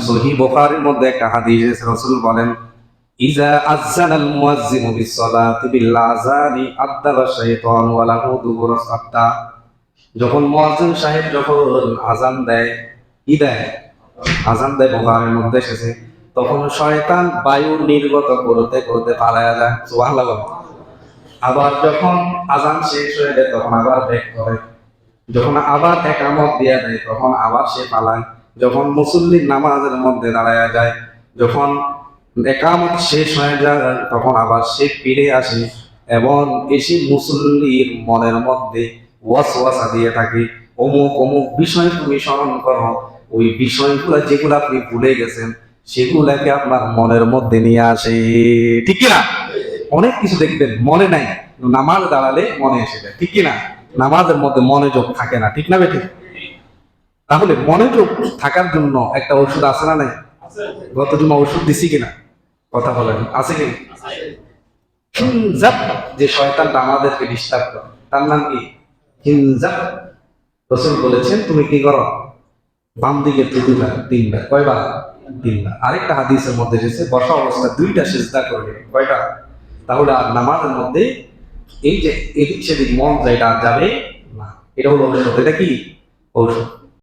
সহি বুখারীর মধ্যে একটা হাদিস রাসূল বলেন, ইজা মুয়াজ্জিনু বিস-সালাতি বিল আযানি শাইতান ওয়া লাহু যখন মুয়াজ্জিন সাহেব যখন আযান দেয় দেয়? আযান দেয় বুখারীর মধ্যে এসেছে। তখন শয়তান বায়ু নির্গত করতে করতে পালায়া যায়, সুবহানাল্লাহ। আবার যখন আজান শেষ হয়ে যায়, তখন আবার ব্যাক করে। যখন আবার একামত দিয়া দেয়, তখন আবার সে পালায়। যখন মুসল্লির নামাজের মধ্যে দাঁড়ায় যায়, যখন একামত শেষ হয়ে যায়, তখন আবার সে ফিরে আসে এবং এসে মুসল্লির মনের মধ্যে ওয়াস ওয়াসওয়াসা দিয়ে থাকে, অমুক অমুক বিষয় তুমি স্মরণ করো। ওই বিষয়গুলো যেগুলো আপনি ভুলে গেছেন, সেগুলাকে আপনার মনের মধ্যে নিয়ে আসে। ঠিক কিনা? অনেক কিছু দেখবেন, মনে নাই। নামাজ দাঁড়ালে মনে এসে যায়, ঠিক কিনা? নামাজের মধ্যে মনোযোগ থাকে না, ঠিক না বেঠিক? তাহলে মনোযোগ থাকার জন্য একটা ওষুধ আছে না নাই? গত জমা ওষুধ দিছি কিনা? কথা বলেন, আছে কি? হিনজাব, যে শয়তানটা আমাদেরকে ডিস্টার্ব করে। তার নাম কি? হিনজাব। রসুল বলেছেন, তুমি কি করো? বাম দিকে দুবার তিনবার, কয়বার? তিনবার। আরেকটা হাদিসের মধ্যে এসেছে, বসা অবস্থা দুইটা সিজদা করবে। কয়টা? তাহলে আর নামাজের মধ্যে এই যে এদিক সেদিক মন যেটা আর যাবে না। এটা হলো ঔষধ। এটা কি? ঔষধ।